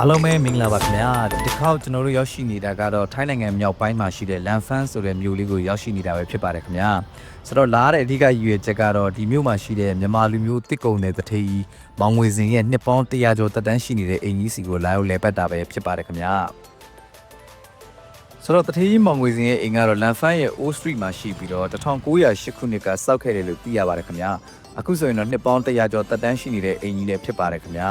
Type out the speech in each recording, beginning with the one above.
အားလုံးပဲမင်္ဂလာပါခင်ဗျာဒီတစ်ခေါက်ကျွန်တော်တို့ရောက်ရှိနေတာကတော့ထိုင်းနိုင်ငံမြောက်ပိုင်းမှာရှိတဲ့လန်ဖန်ဆိုတဲ့မြို့လေးကိုရောက်ရှိနေတာပဲဖြစ်ပါတယ်ခင်ဗျာဆိုတော့လာတဲ့အဓိကရည်ရွယ်ချက်ကတော့ဒီမြို့မှာရှိတဲ့မြန်မာလူမျိုးတစ်ကုံတဲ့တထေးကြီးမောင်ငွေစင်ရဲ့နှစ်ပေါင်း100ကျော်တက်တန်းရှိနေတဲ့အင်ကြီးစီကိုလာရောက်လဲပတ်တာပဲဖြစ်ပါတယ်ခင်ဗျာဆိုတော့တထေးကြီးမောင်ငွေစင်ရဲ့အိမ်ကတော့လန်ဖန်ရဲ့ Old Street မှာရှိပြီးတော့1908ခုနှစ်ကစောက်ခဲ့တယ်လို့သိရပါတယ်ခင်ဗျာအခုဆိုရင်တော့နှစ်ပေါင်း100ကျော်တက်တန်းရှိနေတဲ့အင်ကြီးလည်းဖြစ်ပါတယ်ခင်ဗျာ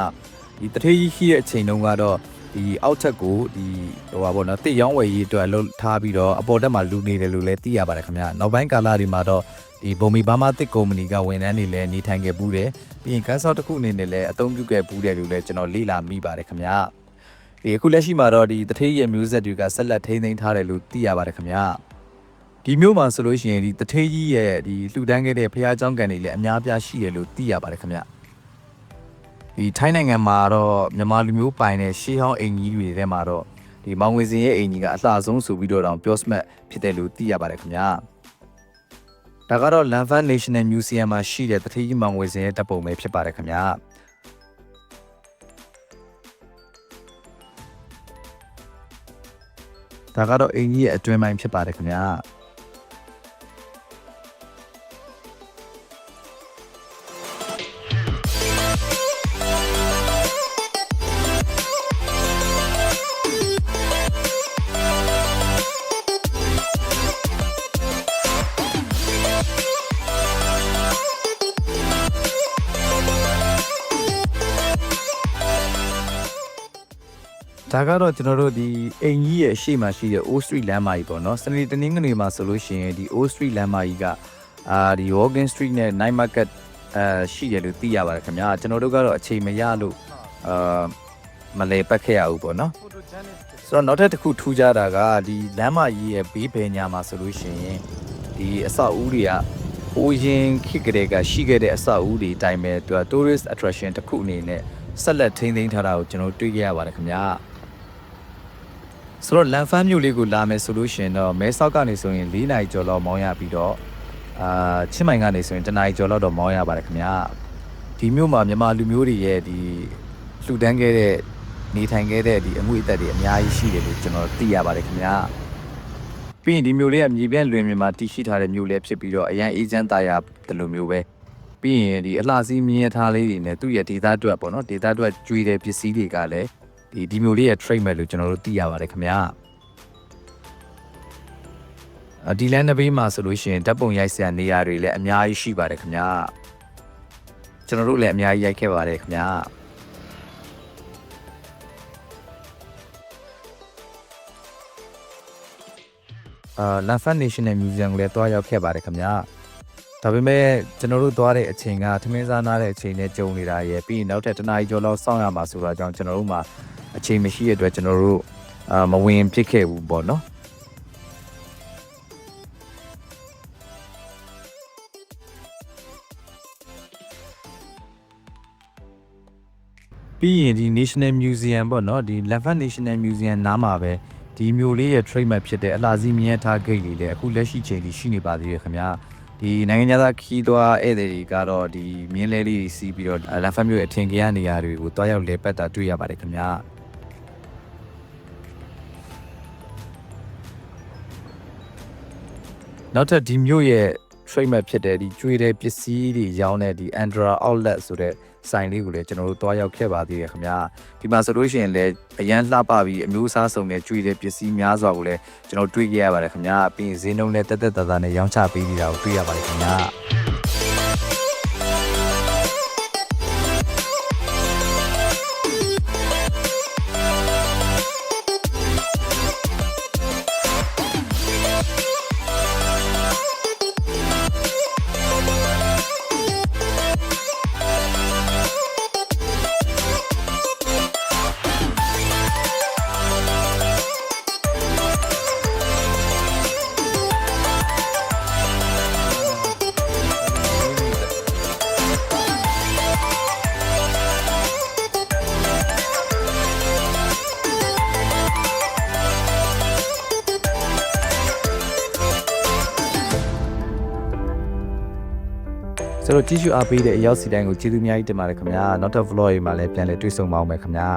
ဒီတထေးကြီးရှိတဲ့အချိန်တုန်းကတော့ဒီအောက်ထက်ကိုဒီဟိုပါဘောနော်တစ်ရောင်းဝယ်ရေးအတွက်လှုပ်ထားပြီးတော့အပေါ်တက်မှာလူနေတယ်လို့လည်းသိရပါတယ်ခင်ဗျာနောက်ပိုင်းကာလတွေမှာတော့ဒီဘုံမီဘာမာတစ်ကုမ္ပဏီကဝန်ထမ်းတွေလည်းနေထိုင်ခဲ့ဘူးတယ်ပြီးရင်ကန်းဆော့တစ်ခုအနေနဲ့လည်းအသုံးပြုခဲ့ဘူးတယ်လို့လည်းကျွန်တော်လေ့လာမိပါတယ်ခင်ဗျာဒီအခုလက်ရှိမှာတော့ဒီတထေးရဲ့မျိုးဆက်တွေကဆက်လက်ထိန်းသိမ်းထားတယ်လို့သိရပါတယ်ခင်ဗျာဒီမျိုးမှာဆိုလို့ရှိရင်ဒီတထေးကြီးရဲ့ဒီလှူဒန်းခဲ့တဲ့ဖះเจ้าကန်တွေလည်းအများပြားရှိတယ်လို့သိရပါတယ်ခင်ဗျာ ဒီထိုင်းနိုင်ငံမှာတော့မြန်မာလူမျိုးပိုင်တဲ့ရှေးဟောင်းအိမ်ကြီးတွေထဲမှာတော့ဒီမောင်ငွေစင်ရဲ့အိမ်ကြီးကအလှဆုံးဆိုပြီးတော့တောင်ပြောစမှတ်ဖြစ်တယ်လို့သိရပါတယ်ခင်ဗျာဒါကတော့ Lanfan National Museum မှာရှိတဲ့တထေးကြီးမောင်ငွေစင်ရဲ့တပ်ပုံပဲဖြစ်ပါတယ်ခင်ဗျာဒါကတော့အိမ်ကြီးရဲ့အတွင်းပိုင်းဖြစ်ပါတယ်ခင်ဗျာ ဒါကတော့ကျွန်တော်တို့ဒီအိမ်ကြီးရဲ့အရှိမှရှိတဲ့ Old Street လမ်းမကြီးပေါ့နော်စနေတနင်္ဂနွေမှာဆိုလို့ရှိရင်ဒီ Old Street လမ်းမကြီးကအာဒီ Walking Street နဲ့ Night Market အဲရှိတယ်လို့သိရပါတယ်ခင်ဗျာကျွန်တော်တို့ကတော့အချိန်မရလို့အာမလဲပတ်ခဲ့ရဘူးပေါ့နော်ဆိုတော့နောက်ထပ်တစ်ခုထူးခြားတာကဒီလမ်းမကြီးရဲ့ဘေးဘယ်ညာမှာဆိုလို့ရှိရင်ဒီအဆောက်အဦတွေကဟိုရင်ခေတ်ကလေးကရှိခဲ့တဲ့အဆောက်အဦတွေအတိုင်းပဲသူက tourist attraction တစ်ခုအနေနဲ့ဆက်လက်ထိန်းသိမ်းထားတာကိုကျွန်တော်တွေ့ခဲ့ရပါတယ်ခင်ဗျာ ဆိုတော့လန်ဖန်းမြို့လေးကိုလာမယ်ဆိုလို့ရှိရင်တော့မဲဆောက်ကနေဆိုရင်၄နိုင်ကျော်လောက်မောင်းရပြီးတော့အာချင်းမိုင်ကနေဆိုရင်တနိုင်ကျော်လောက်တော့မောင်းရပါတယ်ခင်ဗျာဒီမြို့မှာမြန်မာလူမျိုးတွေရဲ့ဒီလှူဒန်းခဲ့တဲ့နေထိုင်ခဲ့တဲ့ဒီအမှုအသက်တွေအများကြီးရှိတယ်လို့ကျွန်တော်သိရပါတယ်ခင်ဗျာပြီးရင်ဒီမြို့လေးကမြေပြန့်လွင်မြေမှာတည်ရှိထားတဲ့မြို့လေးဖြစ်ပြီးတော့အရန်အေးချမ်းသာယာတယ်လို့မျိုးပဲပြီးရင်ဒီအလှစီးမြင်းရထားလေးတွေနဲ့သူ့ရဲ့ဒေသအတွက်ပေါ့နော်ဒေသအတွက်ကျွေးတဲ့ပစ္စည်းတွေကလည်း ဒီဒီမျိုးလေးရဲ့ trade မဲ့လို့ကျွန်တော်တို့သိရပါတယ်ခင်ဗျာအဒီလန်နဘေးမှာဆိုလို့ရှိရင်ဓာတ်ပုံရိုက်စရာနေရာတွေလည်းအများကြီးရှိပါတယ်ခင်ဗျာကျွန်တော်တို့လည်းအများကြီးရိုက်ခဲ့ပါတယ်ခင်ဗျာအာ Lanfan National Museum ကိုလည်းတွားရောက်ခဲ့ပါတယ်ခင်ဗျာဒါပေမဲ့ကျွန်တော်တို့သွားတဲ့အချိန်ကထမင်းစားနားတဲ့အချိန်နဲ့ကြုံနေတာရယ်ပြီးရင်နောက်ထပ်တစ်နာရီကျော်လောက်စောင့်ရမှာဆိုတာကြောင့်ကျွန်တော်တို့မှာ အချိန်မရှိတဲ့အတွက်ကျွန်တော်တို့အာမဝင်ဖြစ်ခဲ့ဘူးပေါ့နော်ပြီးရင်ဒီ National Museum ပေါ့နော်ဒီ Levan National Museum နားမှာပဲဒီမျိုးလေးရဲ့ trademark ဖြစ်တဲ့အလားစီးမြဲထားဂိတ်လေးလည်းအခုလက်ရှိချိန်ထိရှိနေပါသေးတယ်ခင်ဗျာဒီနိုင်ငံသားခီးသွားဧည့်သည်တွေကတော့ဒီမြင်းလဲလေးတွေစီးပြီးတော့လန်ဖတ်မျိုးရဲ့အထင်ကြီးနေရာတွေကိုတွားရောက်လဲပတ်တာတွေ့ရပါတယ်ခင်ဗျာ နောက်ထပ်ဒီမြို့ရဲ့ trademark ဖြစ်တဲ့ဒီကျွေးတဲ့ပစ္စည်းတွေရောင်းတဲ့ဒီ Andra Outlet ဆိုတဲ့ဆိုင်လေးကိုလည်းကျွန်တော်တို့တွားရောက်ခဲ့ပါသေးတယ်ခင်ဗျာဒီမှာဆိုလို့ရှိရင်လည်းအရန်လှပပြီးအမျိုးအစားစုံနဲ့ကျွေးတဲ့ပစ္စည်းများစွာကိုလည်းကျွန်တော်တွေ့ခဲ့ရပါတယ်ခင်ဗျာပြီးရင်ဈေးနှုန်းလည်းတက်တက်တာတာနဲ့ရောင်းချပေးနေတာကိုတွေ့ရပါတယ်ခင်ဗျာ ဆိုတော့ကြည့်ရှုအားပေးတဲ့အရောက်စီတိုင်းကိုကျေးဇူးအများကြီးတင်ပါတယ်ခင်ဗျာနောက်ထပ် vlog တွေမှာလည်းပြန်လည်တွေ့ဆုံပါအောင်မယ်ခင်ဗျာ